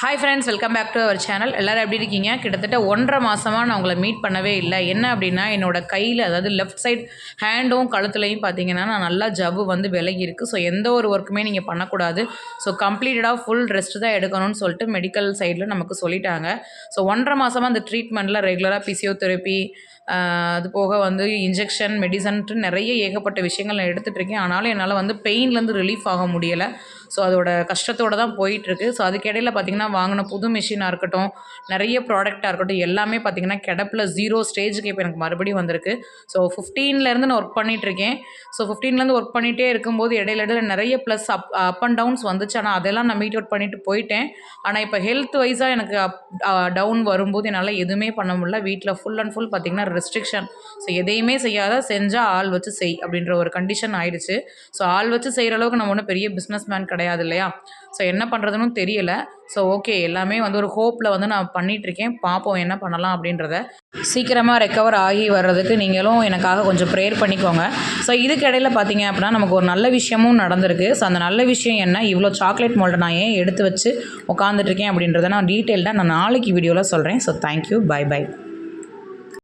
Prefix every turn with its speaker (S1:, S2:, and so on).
S1: Hi friends welcome back to our channel எல்லோரும் எப்படி இருக்கீங்க? கிட்டத்தட்ட ஒன்றரை மாதமாக நான் உங்களை மீட் பண்ணவே இல்லை. என்ன அப்படின்னா என்னோடய கையில் அதாவது லெஃப்ட் சைட் ஹேண்டும் கழுத்துலையும் பார்த்தீங்கன்னா நான் நல்லா ஜவ்வு வந்து விலகி இருக்குது ஸோ எந்த ஒரு ஒர்க்குமே நீங்கள் பண்ணக்கூடாது. ஸோ கம்ப்ளீட்டடாக ஃபுல் ரெஸ்ட் தான் எடுக்கணும்னு சொல்லிட்டு மெடிக்கல் சைடில் நமக்கு சொல்லிட்டாங்க. ஸோ ஒன்றரை மாதமாக அந்த ட்ரீட்மெண்ட்டில் ரெகுலராக பிசியோதெரப்பி அது போக வந்து இன்ஜெக்ஷன் மெடிசன்ட்டு நிறைய ஏகப்பட்ட விஷயங்கள் நான் எடுத்துகிட்டு இருக்கேன். ஆனாலும் என்னால் வந்து பெயின்லேருந்து ரிலீஃப் ஆக முடியலை. ஸோ அதோட கஷ்டத்தோடு தான் போயிட்டுருக்கு ஸோ அதுக்கிடையில் பார்த்திங்கன்னா வாங்கின புது மிஷினாக இருக்கட்டும் நிறைய ப்ராடக்டாக இருக்கட்டும் எல்லாமே பார்த்திங்கன்னா கிடப்பில் ஜீரோ ஸ்டேஜுக்கு இப்போ எனக்கு மறுபடியும் வந்திருக்கு. ஸோ ஃபிஃப்டீன்லேருந்து நான் ஒர்க் பண்ணிகிட்ருக்கேன் ஸோ ஃபிஃப்டீன்லேருந்து ஒர்க் பண்ணிகிட்டே இருக்கும்போது இடையில இடையில நிறைய plus up up and downs வந்துச்சு. ஆனால் அதெல்லாம் நான் மீட் அவுட் பண்ணிட்டு போயிட்டேன். ஆனால் இப்போ ஹெல்த் வைஸாக எனக்கு அப் டவுன் வரும்போது என்னால் எதுவுமே பண்ண முடியல. வீட்டில் ஃபுல் அண்ட் ஃபுல் பார்த்திங்கன்னா ரெஸ்ட்ரிக்ஷன் ஸோ எதையுமே செய்யாத செஞ்சால் ஆள் வச்சு செய் அப்படின்ற ஒரு கண்டிஷன் ஆயிடுச்சு. ஸோ ஆள் வச்சு செய்கிற அளவுக்கு நம்ம ஒன்றும் பெரிய பிஸ்னஸ் மேன் கிடையாது இல்லையா? ஸோ என்ன பண்ணுறதுன்னு தெரியல. ஸோ ஓகே எல்லாமே வந்து ஒரு ஹோப்பில் வந்து நான் பண்ணிகிட்ருக்கேன் பார்ப்போம் என்ன பண்ணலாம் அப்படின்றத. சீக்கிரமாக ரெக்கவர் ஆகி வர்றதுக்கு நீங்களும் எனக்காக கொஞ்சம் ப்ரேயர் பண்ணிக்கோங்க. ஸோ இதுக்கிடையில் பார்த்தீங்க அப்படின்னா நமக்கு ஒரு நல்ல விஷயமும் நடந்திருக்கு. ஸோ அந்த நல்ல விஷயம் என்ன? இவ்வளோ சாக்லேட் மோல்டை நான் ஏன் எடுத்து வச்சு உட்காந்துட்ருக்கேன் அப்படின்றத நான் டீட்டெயில்டாக நான் நாளைக்கு வீடியோவில் சொல்கிறேன் ஸோ தேங்க்யூ பை பை